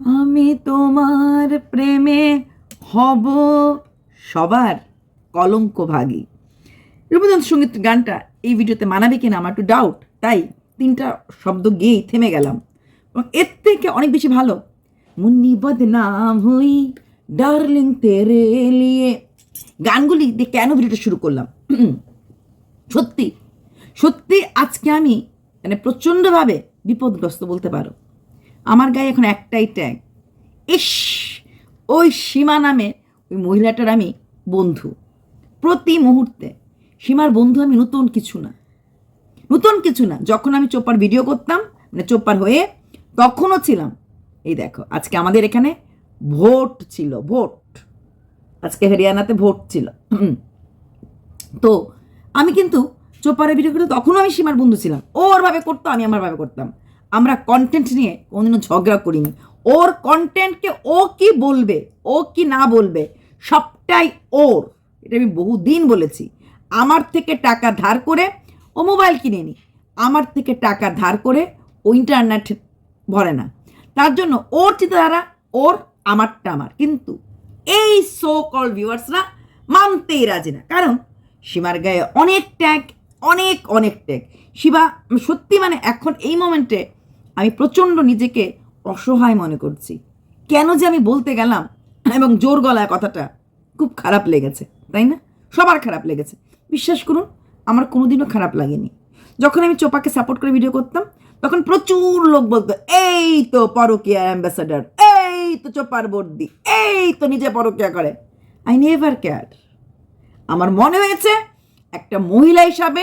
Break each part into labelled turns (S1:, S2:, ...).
S1: আমি তোমার প্রেমে হব সবার কলঙ্ক ভাগী। রবীন্দ্রনাথ সংগীত গানটা এই ভিডিওতে মানাবে কিনা আমার একটু ডাউট তাই তিনটা শব্দ গেয়েই থেমে গেলাম। এবং এর থেকে অনেক বেশি ভালো, মুন্নি বদনাম হুই, ডার্লিং তেরে গানগুলি দিয়ে কেন ভিডিওটা শুরু করলাম? সত্যি সত্যি আজকে আমি মানে প্রচণ্ডভাবে বিপদগ্রস্ত বলতে পারো। আমার গায়ে এখন একটাই ট্যাগ ইস, ওই সীমা নামে ওই মহিলাটার আমি বন্ধু। প্রতি মুহূর্তে সীমার বন্ধু আমি নতুন কিছু না। নতুন কিছু না, যখন আমি চোপার ভিডিও করতাম মানে চোপার হয়ে তখনও ছিলাম। এই দেখো, আজকে আমাদের এখানে ভোট ছিল, ভোট। আজকে হরিয়ানাতে ভোট ছিল। তো আমি কিন্তু চোপারে ভিডিও করে তখনও আমি সীমার বন্ধু ছিলাম। ও ওর ভাবে করতো, আমি আমার ভাবে করতাম। আমরা কন্টেন্ট নিয়ে কোনোদিনও ঝগড়া করিনি। ওর কন্টেন্টকে ও কি বলবে, ও কি না বলবে, সবটাই ওর। এটা আমি বহুদিন বলেছি। আমার থেকে টাকা ধার করে ও মোবাইল কিনে নি। আমার থেকে টাকা ধার করে ও ইন্টারনেট ভরে না। তার জন্য ওর চিন্তাধারা, ওর আমারটা আমার। কিন্তু এই সো কল ভিউয়ার্সরা মানতেই রাজি না। কারণ সীমার গায়ে অনেক ট্যাগ অনেক অনেক ট্যাগ শিবা, সত্যি মানে এখন এই মোমেন্টে আমি প্রচণ্ড নিজেকে অসহায় মনে করছি। কেন যে আমি বলতে গেলাম এবং জোর গলায় কথাটা খুব খারাপ লেগেছে, তাই না? সবার খারাপ লেগেছে। বিশ্বাস করুন, আমার কোনোদিনও খারাপ লাগেনি। যখন আমি চোপাকে সাপোর্ট করে ভিডিও করতাম, তখন প্রচুর লোক বলতো, এই তো পরকিয়া অ্যাম্বাসাডার এই তো চোপার বর্দি, এই তো নিজে পরকিয়া করে। আই নেভার কেয়ার আমার মনে হয়েছে, একটা মহিলা হিসাবে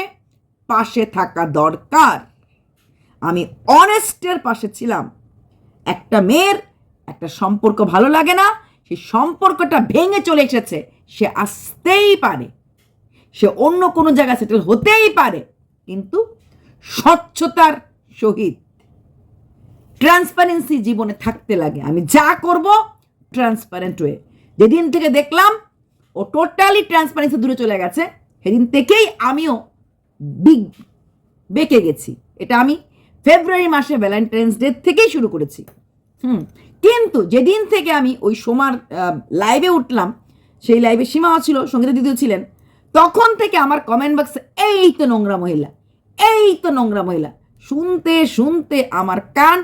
S1: পাশে থাকা দরকার। আমি অনেস্টের পাশে ছিলাম। একটা মেয়ের একটা সম্পর্ক ভালো লাগে না, সেই সম্পর্কটা ভেঙে চলে এসেছে, সে আসতেই পারে। সে অন্য কোনো জায়গায় সেটেল হতেই পারে, কিন্তু স্বচ্ছতার সহিত ট্রান্সপারেন্সি জীবনে থাকতে লাগে। আমি যা করব ট্রান্সপারেন্ট ওয়ে যেদিন থেকে দেখলাম ও টোটালি ট্রান্সপারেন্সি দূরে চলে গেছে, সেদিন থেকেই আমিও বিগ বেঁকে গেছি। এটা আমি ফেব্রুয়ারি মাসে ভ্যালেন্টাইন্স ডে থেকেই শুরু করেছি। হুম, কিন্তু যেদিন থেকে আমি ওই সোমার লাইভে উঠলাম, সেই লাইভে সীমাও ছিল, সঙ্গীতা দিদিও ছিলেন, তখন থেকে আমার কমেন্ট বক্সে এই তো নোংরা মহিলা, এই তো নোংরা মহিলা। শুনতে শুনতে আমার কান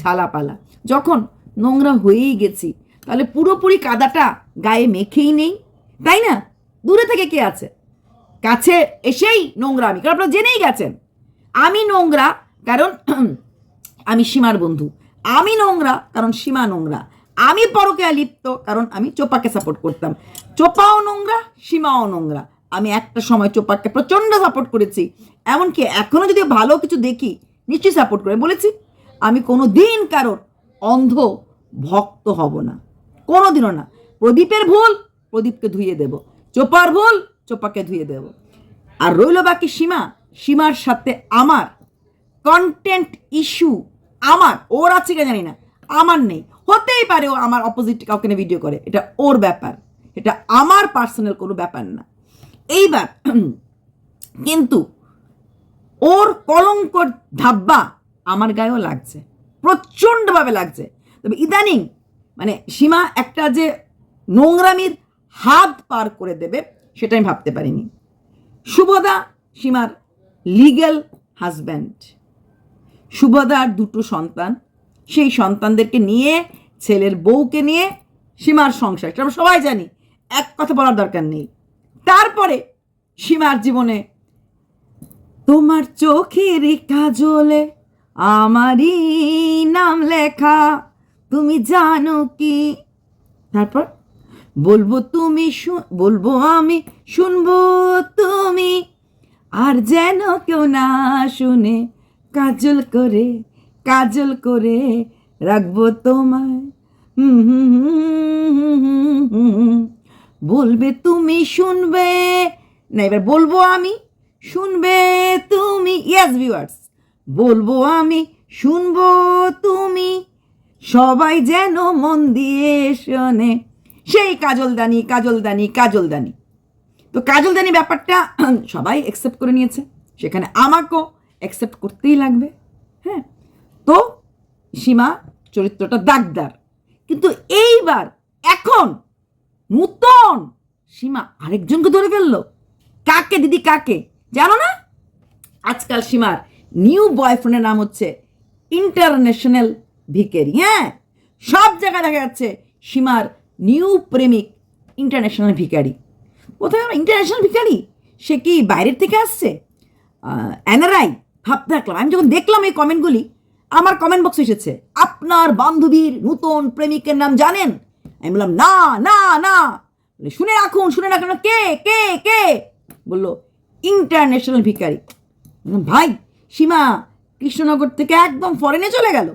S1: ঝালাপালা। যখন নোংরা হয়েই গেছি, তাহলে পুরোপুরি কাদাটা গায়ে মেখেই নেই, তাই না? দূরে থেকে কে আছে? কাছে এসেই নোংরা আমি, কারণ আপনারা জেনেই গেছেন। আমি নোংরা কারণ আমি সীমার বন্ধু। আমি নোংরা, কারণ সীমা নোংরা। আমি পরকে লিপ্ত, কারণ আমি চোপাকে সাপোর্ট করতাম। চোপাও নোংরা, সীমাও নোংরা। আমি একটা সময় চোপাকে প্রচণ্ড সাপোর্ট করেছি। এমনকি এখনও যদি ভালো কিছু দেখি, নিশ্চয়ই সাপোর্ট করে। বলেছি, আমি কোনো দিন কারোর অন্ধ ভক্ত হব না। কোনো দিনও না। প্রদীপের ভুল, প্রদীপকে ধুয়ে দেব। চোপার ভুল, চোপাকে ধুয়ে দেব। আর রইল বাকি সীমা। সীমার সাথে আমার কন্টেন্ট ইস্যু আমার, ওর আছে কিনা জানি না, আমার নেই। হতেই পারে ও আমার অপোজিট কাউকে নিয়ে ভিডিও করে, এটা ওর ব্যাপার। এটা আমার পার্সোনাল কোনো ব্যাপার না। এইবার, কিন্তু ওর কলঙ্কর ধাব্বা আমার গায়েও লাগছে, প্রচণ্ডভাবে লাগছে। তবে ইদানিং মানে সীমা একটা যে নোংরামির হাত পার করে দেবে, সেটা আমি ভাবতে পারিনি। শুভদা সীমার লিগ্যাল হাজব্যান্ড শুভদার দুটো সন্তান। সেই সন্তানদেরকে নিয়ে, ছেলের বউকে নিয়ে সীমার সংসার। এটা আমরা সবাই জানি, এক কথা বলার দরকার নেই। তারপরে সীমার জীবনে, তোমার চোখের কাজলে আমারই নাম লেখা, তুমি জানো কি? তারপর, বলব তুমি বলব আমি, শুনব তুমি, আর যেন কেউ না শুনে কাজল করে কাজল করে রাখব তোমায়। বলবে তুমি শুনবে। না, এবার বলব আমি, শুনবে তুমি। ইয়াস ভিউয়ার্স বলব আমি, শুনব তুমি। সবাই যেন মন দিয়ে শোনে, সেই কাজলদানি কাজলদানি কাজলদানি। তো কাজলদানি ব্যাপারটা সবাই অ্যাকসেপ্ট করে নিয়েছে। সেখানে আমাকেও অ্যাকসেপ্ট করতেই লাগবে হ্যাঁ? তো সীমা চরিত্রটা দাগদার কিন্তু এইবার, এখন নূতন সীমা আরেকজনকে ধরে ফেলল। কাকে, দিদি, কাকে? জানো না? আজকাল সীমার নিউ বয়ফ্রেন্ডের নাম হচ্ছে ইন্টারন্যাশনাল ভিকেরি হ্যাঁ? সব জায়গায় দেখা যাচ্ছে সীমার নিউ প্রেমিক ইন্টারন্যাশনাল ভিকারি কোথায় ইন্টারন্যাশনাল ভিকারি সে কি বাইরের থেকে আসছে? এনআরআই ভাবতে থাকলাম আমি যখন দেখলাম এই কমেন্টগুলি আমার কমেন্ট বক্স এসেছে। আপনার বান্ধবীর নতুন প্রেমিকের নাম জানেন? আমি বললাম, না না না। শুনে রাখুন শুনে রাখুন। কে কে কে? বলল, ইন্টারন্যাশনাল ভিকারি ভাই, সীমা কৃষ্ণনগর থেকে একদম ফরেনে চলে গেল।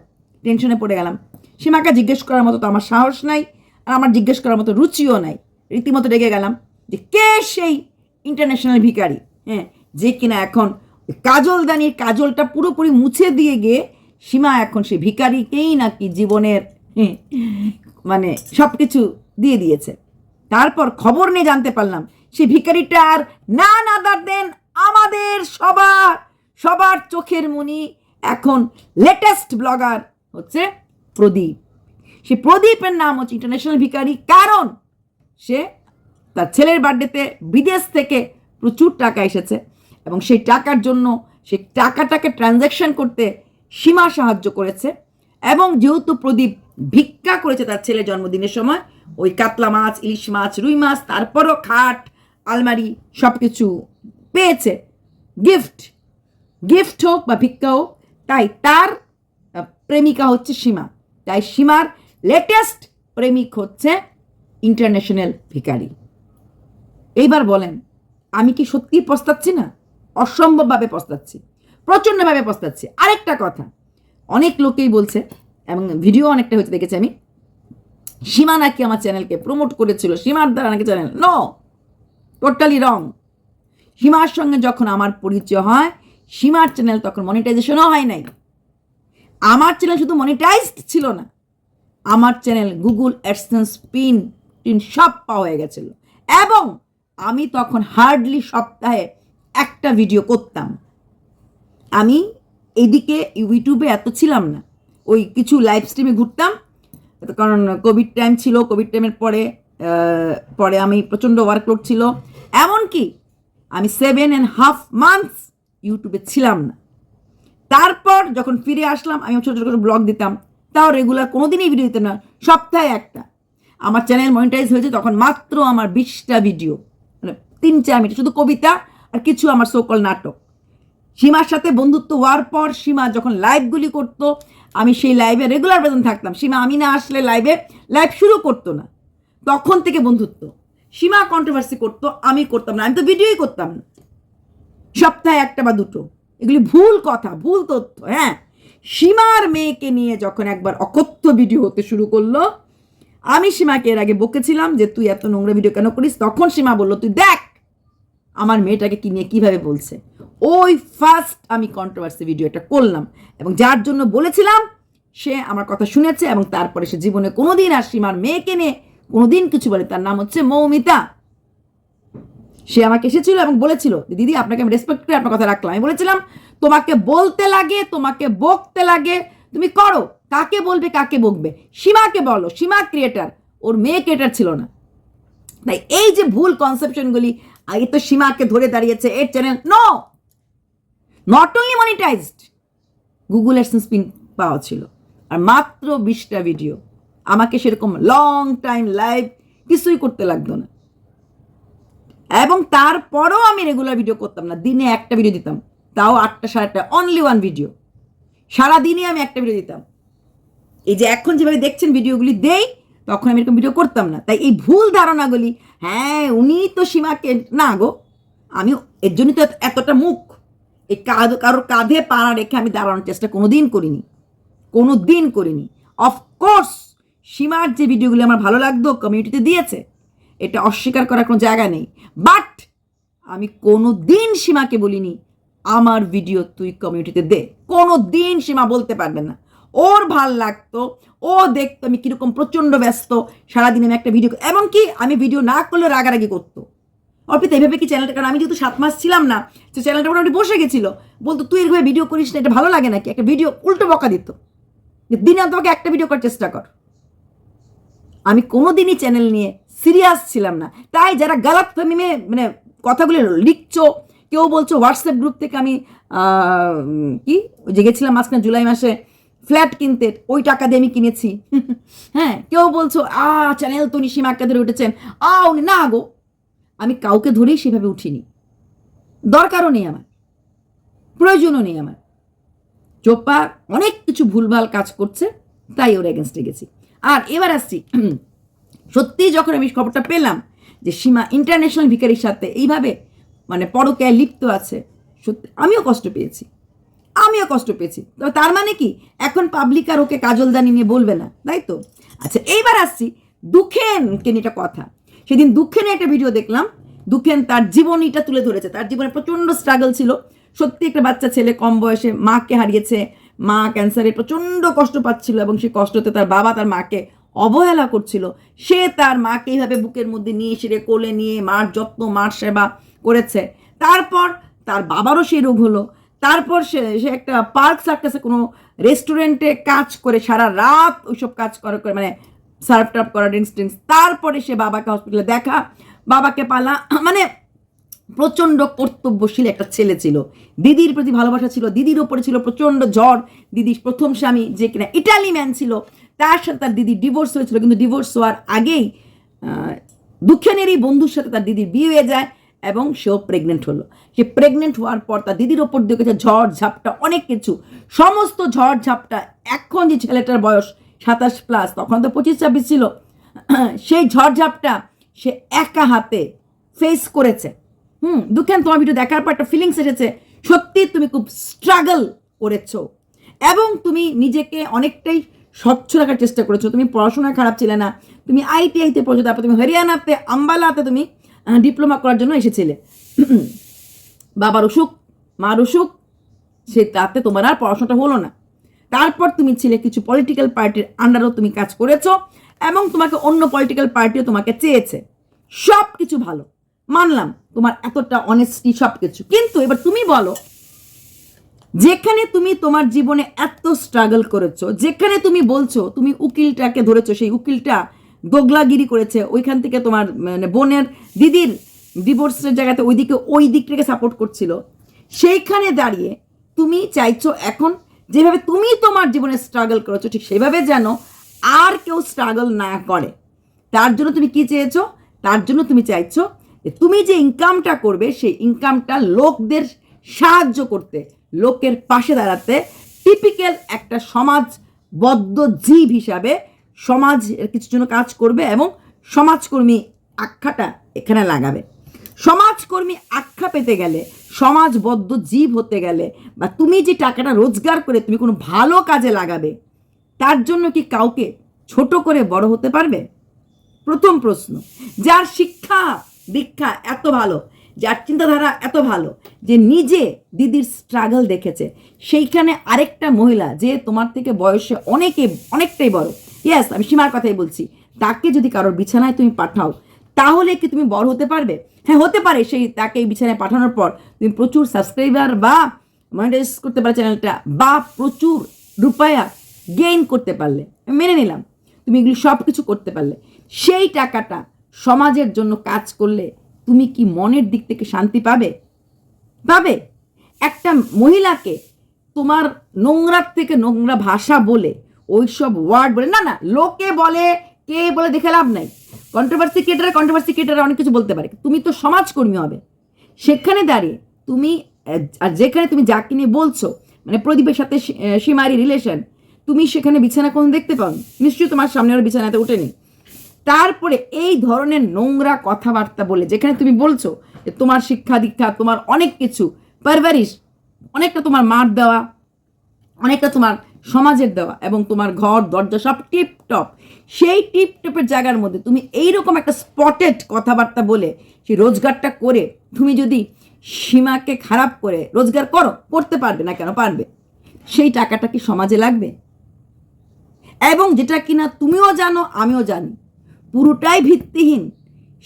S1: টেনশনে পড়ে গেলাম। সীমাকে জিজ্ঞেস করার মতো তো আমার সাহস নাই, আর আমার জিজ্ঞেস করার মতো রুচিও নাই। রীতিমতো রেগে গেলাম যে, কে সেই ইন্টারন্যাশনাল ভিকারি হ্যাঁ যে কিনা এখন কাজলদানির কাজলটা পুরোপুরি মুছে দিয়ে গিয়ে সীমা এখন সে ভিকারিকেই নাকি জীবনের মানে সব কিছু দিয়ে দিয়েছে। তারপর খবর নিয়ে জানতে পারলাম, সে ভিকারিটার না না দেন আমাদের সবার সবার চোখের মনি এখন লেটেস্ট ব্লগার হচ্ছে প্রদীপ। সে প্রদীপের নাম হচ্ছে ইন্টারন্যাশনাল ভিকারি কারণ সে তার ছেলের বার্থডেতে বিদেশ থেকে প্রচুর টাকা এসেছে। এবং সেই টাকার জন্য, সেই টাকাটাকে ট্রানজ্যাকশন করতে সীমা সাহায্য করেছে এবং যেহেতু প্রদীপ ভিক্ষা করেছে তার ছেলের জন্মদিনের সময়, ওই কাতলা মাছ, ইলিশ মাছ, রুই মাছ, তারপরও খাট, আলমারি সব কিছু পেয়েছে। গিফট গিফট হোক বা ভিক্ষা হোক, তাই তার প্রেমিকা হচ্ছে সীমা। তাই সীমার লেটেস্ট প্রেমিক হচ্ছে ইন্টারন্যাশনাল ভিকারি এইবার বলেন, আমি কি সত্যি পস্তাচ্ছি না? অসম্ভবভাবে পস্তাচ্ছি প্রচণ্ডভাবে পস্তাচ্ছি। আরেকটা কথা, অনেক লোকেই বলছে, এবং ভিডিও অনেকটা হয়েছে দেখেছি আমি, সীমা নাকি আমার চ্যানেলকে প্রমোট করেছিল, সীমার দ্বারা নাকি চ্যানেল নো টোটালি রং সীমার সঙ্গে যখন আমার পরিচয় হয়, সীমার চ্যানেল তখন মনিটাইজেশনও হয় নাই। আমার চ্যানেল শুধু মনিটাইজড ছিল না, আমার চ্যানেল গুগল অ্যাডসেন্স পিন টিন সব পাওয়া হয়ে গেছিল। এবং আমি তখন হার্ডলি সপ্তাহে একটা ভিডিও করতাম। আমি এদিকে ইউটিউবে এত ছিলাম না। ওই কিছু লাইভ স্ট্রিমে ঘুরতাম। কারণ কোভিড টাইম ছিল কোভিড টাইমের পরে পরে আমি প্রচণ্ড ওয়ার্কলোড ছিল। এমনকি আমি সেভেন অ্যান্ড হাফ মান্থস ইউটিউবে ছিলাম না। তারপর যখন ফিরে আসলাম, আমি ছোটো ছোটো ব্লগ দিতাম। তাও রেগুলার কোনো দিনই ভিডিও দিতাম না, সপ্তাহে একটা। আমার চ্যানেল মনিটাইজ হয়েছে তখন মাত্র আমার বিশটা ভিডিও মানে তিন চার মিনিট, শুধু কবিতা আর কিছু আমার সকল নাটক। সীমার সাথে বন্ধুত্ব হওয়ার পর সীমা যখন লাইভগুলি করতো, আমি সেই লাইভে রেগুলার বেতন থাকতাম। সীমা, আমি না আসলে লাইভে লাইভ শুরু করতো না। তখন থেকে বন্ধুত্ব। সীমা কন্ট্রোভার্সি করতো, আমি করতাম না। আমি তো ভিডিওই করতাম না। সপ্তাহে একটা বা দুটো। এগুলি ভুল কথা, ভুল তথ্য হ্যাঁ। সীমার মেয়েকে নিয়ে যখন একবার অকথ্য ভিডিও হতে শুরু করল, আমি সীমাকে এর আগে বকেছিলাম যে, তুই এত নোংরা ভিডিও কেন করিস? তখন সীমা বলল, তুই দেখ আমার মেয়েটাকে কি নিয়ে কীভাবে বলছে? ওই ফার্স্ট আমি কন্ট্রোভার্সি ভিডিওটা করলাম এবং যার জন্য বলেছিলাম, সে আমার কথা শুনেছে এবং তারপরে সে জীবনে কোনোদিন আর সীমার মেয়েকে নিয়ে কোনোদিন কিছু বলে, তার নাম হচ্ছে মৌমিতা। সে আমাকে এসেছিল এবং বলেছিল, দিদি, আপনাকে আমি রেসপেক্ট করে আপনার কথা রাখলাম। আমি বলেছিলাম, তোমাকে বলতে লাগে, তোমাকে বকতে লাগে। তুমি করো। কাকে বলবে, কাকে বকবে? সীমাকে বলো। সীমা ক্রিয়েটার ওর মেয়ে ক্রিয়েটার ছিল না। তাই এই যে ভুল কনসেপশনগুলি আগে তো সীমাকে ধরে দাঁড়িয়েছে এর channel no not only monetised Google AdSense pin পাওয়া ছিল। আর মাত্র বিশটা ভিডিও আমাকে সেরকম লং টাইম লাইভ কিছুই করতে লাগতো না। এবং তারপরও আমি রেগুলার ভিডিও করতাম না। দিনে একটা ভিডিও দিতাম। তাও আটটা, সাড়ে আটটা অনলি ওয়ান ভিডিও সারাদিনে আমি একটা ভিডিও দিতাম। এই যে এখন যেভাবে দেখছেন ভিডিওগুলি দেই তখন আমি এরকম ভিডিও করতাম না। তাই এই ভুল ধারণাগুলি হ্যাঁ উনি তো সীমাকে, না গো, আমি এর জন্যই তো এতটা মুখ এই কাঁধ, কারোর কাঁধে পা রেখে আমি দাঁড়ানোর চেষ্টা কোনো দিন করিনি। কোনো দিন করিনি অফকোর্স সীমার যে ভিডিওগুলি আমার ভালো লাগতো কমিউনিটিতে দিয়েছে, এটা অস্বীকার করার কোনো জায়গা নেই। বাট আমি কোনো দিন সীমাকে বলিনি, আমার ভিডিও তুই কমিউনিটিতে দে। কোনো দিন সীমা বলতে পারবে না। ওর ভালো লাগতো, ও দেখতো আমি কীরকম প্রচণ্ড ব্যস্ত সারাদিন আমি একটা ভিডিও এমনকি আমি ভিডিও না করলে রাগারাগি করতো। অর্পিত, এভাবে কি চ্যানেলটা কারণ আমি যেহেতু সাত মাস ছিলাম না সে চ্যানেলটা মোটামুটি বসে গেছিল। বলতো, তুই এরকম ভিডিও করিস না, এটা ভালো লাগে নাকি? একটা ভিডিও উল্টো বকা দিত। দিনে তোমাকে একটা ভিডিও করার চেষ্টা কর। আমি কোনোদিনই চ্যানেল নিয়ে সিরিয়াস ছিলাম না। তাই যারা গালাত ফেমিমে মানে কথাগুলো লিখছো, কেউ বলছো হোয়াটসঅ্যাপ গ্রুপ থেকে আমি কি? ওই যে গেছিলাম মাঝখানে জুলাই মাসে ফ্ল্যাট কিনতে, ওই টাকা দিয়ে আমি কিনেছি। হ্যাঁ কেউ বলছো, আ, চ্যানেল তো নিশিমা আক্কা ধরে উঠেছেন। আ উনি, না গো, আমি কাউকে ধরেই সেভাবে উঠিনি। দরকারও নেই আমার, প্রয়োজনও নেই আমার। চোপা অনেক কিছু ভুলভাল কাজ করছে, তাই ওর এগেনস্টে গেছি। আর এবার আসছি, সত্যি যখন আমি খবরটা পেলাম যে সীমা ইন্টারন্যাশনাল ভিকারির সাথে এইভাবে মানে পরকে লিপ্ত আছে, সত্যি, আমিও কষ্ট পেয়েছি। আমিও কষ্ট পেয়েছি। তবে তার মানে কি? এখন পাবলিক আর ওকে কাজলদানি নিয়ে বলবে না, তাই তো? আচ্ছা এইবার আসছি দুঃখেনকে নিয়ে একটা কথা। সেদিন দুঃখেনে একটা ভিডিও দেখলাম। দুঃখেন তার জীবনীটা তুলে ধরেছে। তার জীবনে প্রচণ্ড স্ট্রাগল ছিল। সত্যি একটা বাচ্চা ছেলে, কম বয়সে মাকে হারিয়েছে। মা ক্যান্সারে প্রচণ্ড কষ্ট পাচ্ছিল এবং সেই কষ্টতে তার বাবা তার মাকে অবহেলা করছিল। সে তার মাকে এইভাবে বুকের মধ্যে নিয়ে সেরে কোলে নিয়ে মার যত্ন, মার সেবা করেছে। তারপর তার বাবারও সেই রোগ হলো। তারপর সে সে একটা পার্ক সার্কাসে কোনো রেস্টুরেন্টে কাজ করে সারা রাত ওইসব কাজ করে করে মানে সার্ভ টার্ভ করা ড্রিঙ্কস ড্রিঙ্কস তারপরে সে বাবাকে হসপিটালে দেখা। বাবাকে পালা। মানে প্রচণ্ড কর্তব্যশীল একটা ছেলে ছিল। দিদির প্রতি ভালোবাসা ছিল। দিদির ওপরে ছিল প্রচণ্ড ঝড় দিদির প্রথম স্বামী যে কিনা ইটালি ম্যান ছিল। তার সাথে তার দিদির ডিভোর্স হয়েছিল। কিন্তু ডিভোর্স হওয়ার আগেই দুঃখেনেরই বন্ধুর সাথে তার দিদির বিয়ে হয়ে যায়। এবং সেও প্রেগনেন্ট হলো। সে প্রেগনেন্ট হওয়ার পর তার দিদির ওপর দিয়ে গেছে ঝড় ঝাপটা, অনেক কিছু। সমস্ত ঝড় ঝাপটা, এখন যে ছেলেটার বয়স সাতাশ প্লাস তখন তো পঁচিশ ছাব্বিশ ছিল, সেই ঝড়ঝাপটা সে একা হাতে ফেস করেছে। হুম, দুঃখেন তোমার ভিডিও দেখার পর একটা ফিলিংস এসেছে, সত্যি তুমি খুব স্ট্রাগল করেছ এবং তুমি নিজেকে অনেকটাই স্বচ্ছ রাখার চেষ্টা করেছ। তুমি পড়াশোনায় খারাপ ছিলে না, তুমি আইটিআইতে পড়ছো, তারপর তুমি হরিয়ানাতে, আম্বালাতে তুমি ডিপ্লোমা করার জন্য এসেছিলে। বাবার অসুখ, মার অসুখ, সে তাতে তোমার আর পড়াশোনাটা হলো না। তারপর তুমি ছিলে কিছু পলিটিক্যাল পার্টির আন্ডারও তুমি কাজ করেছ এবং তোমাকে অন্য পলিটিক্যাল পার্টিও তোমাকে চেয়েছে। সব কিছু ভালো। মানলাম, তোমার এতটা অনেস্টি সব কিছু কিন্তু এবার তুমি বলো, যেখানে তুমি তোমার জীবনে এত স্ট্রাগল করেছ, যেখানে তুমি বলছো, তুমি উকিলটাকে ধরেছো, সেই উকিলটা দোগলাগিরি করেছে, ওইখান থেকে তোমার মানে বোনের দিদির ডিভোর্সের জায়গাতে ওইদিকে ওই দিকটাকে সাপোর্ট করছিল। সেইখানে দাঁড়িয়ে তুমি চাইছো এখন যেভাবে তুমি তোমার জীবনে স্ট্রাগল করেছ, ঠিক সেভাবে যেন আর কেউ স্ট্রাগল না করে। তার জন্য তুমি কি চেয়েছো? তার জন্য তুমি চাইছো যে তুমি যে ইনকামটা করবে, সেই ইনকামটা লোকদের সাহায্য করতে, লোকের পাশে দাঁড়াতে টিপিক্যাল একটা সমাজবদ্ধ জীব হিসাবে সমাজের কিছু জন্য কাজ করবে এবং সমাজকর্মী আখ্যাটা এখানে লাগাবে। সমাজকর্মী আখ্যা পেতে গেলে, সমাজবদ্ধ জীব হতে গেলে বা তুমি যে টাকাটা রোজগার করে তুমি কোনো ভালো কাজে লাগাবে, তার জন্য কি কাউকে ছোট করে বড় হতে পারবে? প্রথম প্রশ্ন, যার শিক্ষা দীক্ষা এত ভালো, যার চিন্তাধারা এত ভালো, যে নিজে দিদির স্ট্রাগল দেখেছে, সেইখানে আরেকটা মহিলা যে তোমার থেকে বয়সে অনেকে, অনেকটাই বড় ইয়েস আমি সীমার কথাই বলছি। তাকে যদি কারোর বিছানায় তুমি পাঠাও, তাহলে কি তুমি বড় হতে পারবে? হ্যাঁ হতে পারে সেই তাকে এই বিছানায় পাঠানোর পর। তুমি প্রচুর সাবস্ক্রাইবার বা মনিটাইজ করতে পারো চ্যানেলটা বা প্রচুর রূপায়া গেইন করতে পারলে। মেনে নিলাম। তুমি এগুলি সব কিছু করতে পারলে। সেই টাকাটা সমাজের জন্য কাজ করলে তুমি কি মনের দিক থেকে শান্তি পাবে? পাবে। একটা মহিলাকে তোমার নোংরার থেকে নোংরা ভাষা বলে ওইসব ওয়ার্ড বলে, না না, লোকে বলে, কে বলে দেখে লাভ নাই। কন্ট্রোভার্সি ক্রিয়েটার কন্ট্রোভার্সি ক্রিয়েটার অনেক কিছু বলতে পারে। তুমি তো সমাজকর্মী হবে। সেখানে দাঁড়িয়ে তুমি আর যেখানে তুমি যাকে নিয়ে বলছো মানে প্রদীপের সাথে সীমারি রিলেশন তুমি সেখানে বিছানা কোনো দেখতে পাও নিশ্চয়ই তোমার সামনে আর বিছানাতে ওঠেনি তারপরে এই ধরনের নোংরা কথাবার্তা বলে, যেখানে তুমি বলছো যে তোমার শিক্ষা দীক্ষা, তোমার অনেক কিছু পারভারিশ অনেকটা তোমার মার দেওয়া, অনেকটা তোমার সমাজের দেওয়া এবং তোমার ঘর, দরজা সব টিপ টপ সেই টিপ টপের জায়গার মধ্যে তুমি এইরকম একটা স্পটেড কথাবার্তা বলে সেই রোজগারটা করে তুমি যদি সীমাকে খারাপ করে রোজগার করো, করতে পারবে না কেন? পারবে। সেই টাকাটা কি সমাজে লাগবে? এবং যেটা কিনা তুমিও জানো, আমিও জানি, পুরোটাই ভিত্তিহীন।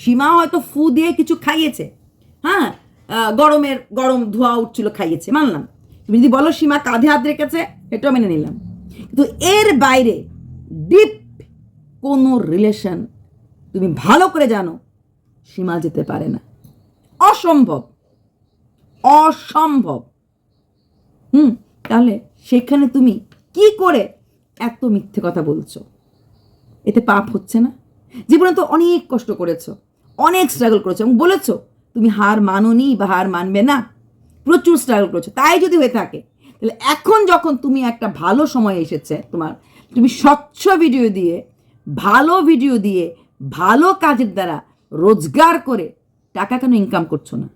S1: সীমা হয়তো ফু দিয়ে কিছু খাইয়েছে। হ্যাঁ গরমের গরম ধোয়া উঠছিল, খাইয়েছে, মানলাম। তুমি যদি বলো সীমা কাঁধে হাত রেখেছে এটাও মেনে নিলাম। কিন্তু এর বাইরে ডিপ কোনো রিলেশন তুমি ভালো করে জানো, সীমা যেতে পারে না। অসম্ভব। অসম্ভব। হুম, তাহলে সেখানে তুমি কি করে এত মিথ্যে কথা বলছো? এতে পাপ হচ্ছে না? জীবনে তো অনেক কষ্ট করেছ, অনেক স্ট্রাগল করেছ এবং বলেছ, তুমি হার মানোনি বা হার মানবে না। প্রচুর স্ট্রাগল করেছ, তাই যদি হয়ে থাকে, তাহলে এখন যখন তুমি একটা ভালো সময় এসেছে তোমার, তুমি স্বচ্ছ ভিডিও দিয়ে, ভালো ভিডিও দিয়ে, ভালো কাজের দ্বারা রোজগার করে টাকা কেন ইনকাম করছ না?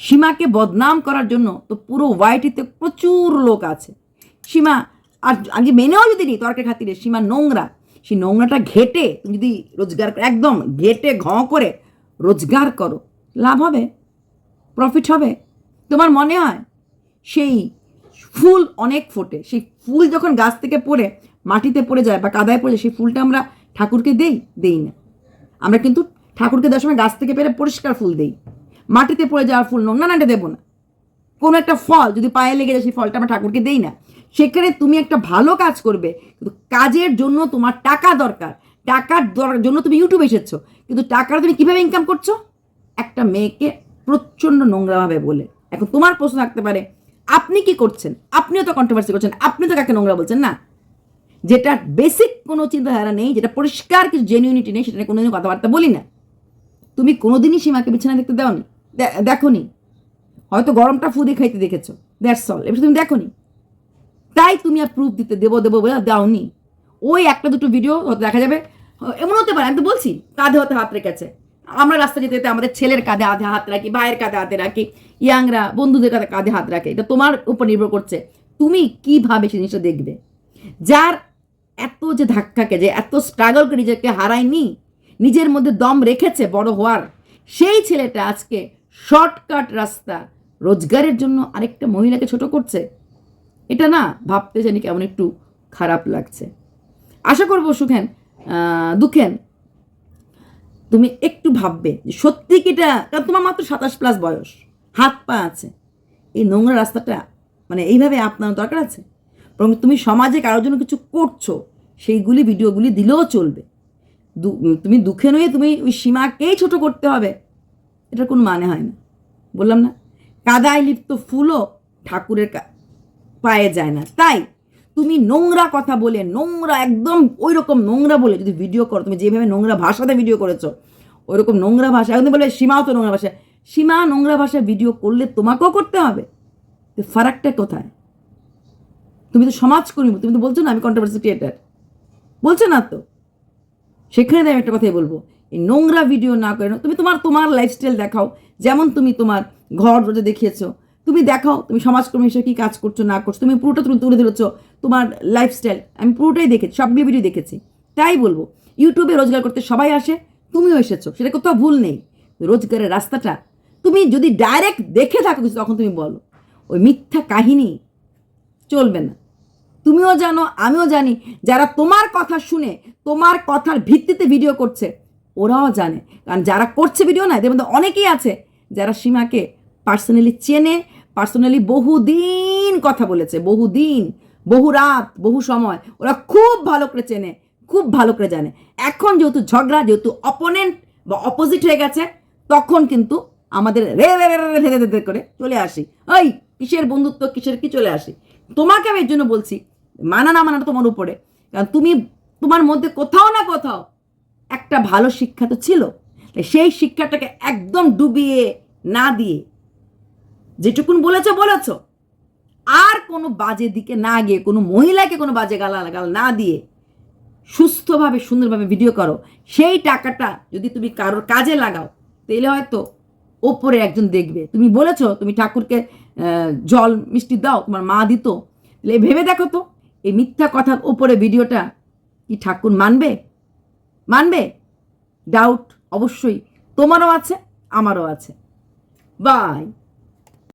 S1: সীমাকে বদনাম করার জন্য তো পুরো ওয়াইটিতে প্রচুর লোক আছে। সীমা, আর আগে মেনেও যদি নি তর্কের খাতিরে, সীমা নোংরা, সেই নোংরাটা ঘেটে তুমি যদি রোজগার একদম ঘেটে ঘ করে রোজগার করো, লাভ হবে প্রফিট হবে। তোমার মনে হয়? সেই ফুল অনেক ফোটে। সেই ফুল যখন গাছ থেকে পড়ে, মাটিতে পড়ে যায় বা কাদায় পড়ে সেই ফুলটা আমরা ঠাকুরকে দেই? দেই না। আমরা কিন্তু ঠাকুরকে দেওয়ার সময় গাছ থেকে পেরে পরিষ্কার ফুল দেই। মাটিতে পড়ে যাওয়ার ফুল নোংরা না, এটা দেবো না। কোনো একটা ফল, যদি পায়ে লেগে যায়, সেই ফলটা আমরা ঠাকুরকে দেই না। সেখানে তুমি একটা ভালো কাজ করবে। কিন্তু কাজের জন্য তোমার টাকা দরকার। টাকার দর- জন্য তুমি ইউটিউবে এসেছ। কিন্তু টাকাটা তুমি কীভাবে ইনকাম করছ? একটা মেয়েকে প্রচণ্ড নোংরাভাবে বলে। এখন তোমার প্রশ্ন থাকতে পারে, আপনি কি করছেন? আপনিও তো কন্ট্রোভার্সি করছেন, আপনি তো কাকে নোংরা বলছেন, না? যেটা বেসিক কোনো চিন্তাধারা নেই, যেটা পরিষ্কার কিছু জেনুইনিটি নেই, সেটা নিয়ে কোনোদিন কথাবার্তা বলি না। তুমি কোনোদিনই সীমাকে বিছানা দেখতে দাওনি দেখো নি হয়তো গরমটা ফুদে খাইতে দেখেছ দ্যাটস অল এবার তুমি দেখো নি তাই তুমি আর প্রুফ দিতে দেবো দেবো বলে দাওনি। ওই একটা দুটো ভিডিও হয়তো দেখা যাবে। এমন হতে পারে, আমি তো বলছি, কাঁধে হতে হাত রেখেছে। আমরা রাস্তা যেতে যেতে আমাদের ছেলের কাঁধে আধে হাত রাখি, ভাইয়ের কাঁধে হাতে রাখি, ইয়াংরা, বন্ধুদের কাঁধে কাঁধে হাত রাখে। এটা তোমার উপর নির্ভর করছে। তুমি কীভাবে সেই জিনিসটা দেখবে? যার এত যে ধাক্কাকে, যে এত স্ট্রাগল করে নিজেকে হারায়নি, নিজের মধ্যে দম রেখেছে বড় হওয়ার, সেই ছেলেটা আজকে শর্টকাট রাস্তা রোজগারের জন্য আরেকটা মহিলাকে ছোট করছে। এটা না ভাবতে জানি কেমন একটু খারাপ লাগছে। আশা করব সুখেন দুঃখেন তুমি একটু ভাববে সত্যি কি এটা? কারণ তোমার মাত্র সাতাশ প্লাস বয়স। হাত পা আছে। এই নোংরা রাস্তাটা মানে এইভাবে আপনার দরকার আছে? বরং তুমি সমাজে কারোর জন্য কিছু করছ, সেইগুলি ভিডিওগুলি দিলেও চলবে। তুমি দুঃখে নয়ে তুমি ওই সীমাকেই ছোট করতে হবে। এটার কোনো মানে হয় না। বললাম না, কাদায় লিপ্ত ফুলও ঠাকুরের পায়ে যায় না। তাই তুমি নোংরা কথা বলে, নোংরা একদম ওই রকম নোংরা বলে, যদি ভিডিও করো, তুমি যেভাবে নোংরা ভাষাতে ভিডিও করেছ ওই রকম নোংরা ভাষা এখন বলে সীমাও তো নোংরা ভাষা সীমা নোংরা ভাষায় ভিডিও করলে তোমাকেও করতে হবে। তো ফারাকটা কোথায়? তুমি তো সমাজকর্মী, তুমি তো বলছো না আমি কন্ট্রোভার্সি ক্রিয়েটার বলছো না তো? সেখানে আমি একটা কথাই বলব, এই নোংরা ভিডিও না করে, তুমি তোমার তোমার লাইফস্টাইল দেখাও। যেমন তুমি তোমার ঘর রোজে দেখিয়েছো, তুমি দেখাও তুমি সমাজকর্মী হিসেবে কী কাজ করছ, না করছ, তুমি পুরোটা তুমি তুলে ধরেছো। তোমার লাইফস্টাইল আমি পুরোটাই দেখেছি সবগুলো ভিডিও দেখেছি। তাই বলব ইউটিউবে রোজগার করতে সবাই আসে, তুমিও এসেছ, সেটা কোথাও ভুল নেই। রোজগারের রাস্তাটা, তুমি যদি ডাইরেক্ট দেখে থাকো কিছু, তখন তুমি বলো, ওই মিথ্যা কাহিনী চলবে না। তুমিও জানো, আমিও জানি, যারা তোমার কথা শুনে, তোমার কথার ভিত্তিতে ভিডিও করছে, ওরাও জানে। কারণ যারা করছে ভিডিও না, এদের মধ্যে অনেকেই আছে, যারা সীমাকে পার্সোনালি চেনে পার্সোনালি বহুদিন কথা বলেছে, বহুদিন বহু রাত, বহু সময়। ওরা খুব ভালো করে চেনে, খুব ভালো করে জানে। এখন যেহেতু ঝগড়া, যেহেতু অপোনেন্ট বা অপোজিট হয়ে গেছে, তখন কিন্তু আমাদের রে রে রে রে ধেরে ধেরে করে চলে আসি। ওই কিসের বন্ধুত্ব, কিসের কি চলে আসি? তোমাকে আমি এর জন্য বলছি, মানা না মানাটা তোমার উপরে। কারণ তুমি, তোমার মধ্যে কোথাও না কোথাও একটা ভালো শিক্ষা তো ছিল। সেই শিক্ষাটাকে একদম ডুবিয়ে না দিয়ে, যেটুকুন বলেছ বলেছ। আর কোনো বাজে দিকে না গিয়ে, কোনো মহিলাকে কোনো বাজে গালা গাল না দিয়ে সুস্থভাবে, সুন্দরভাবে ভিডিও করো, সেই টাকাটা যদি তুমি কারোর কাজে লাগাও তাহলে হয়তো ওপরে একজন দেখবে। তুমি বলেছ, তুমি ঠাকুরকে জল, মিষ্টি দাও, তোমার মা দিত। তাহলে ভেবে দেখো তো, এই মিথ্যা কথার ওপরে ভিডিওটা কি ঠাকুর মানবে? মানবে? ডাউট অবশ্যই তোমারও আছে, আমারও আছে। বাই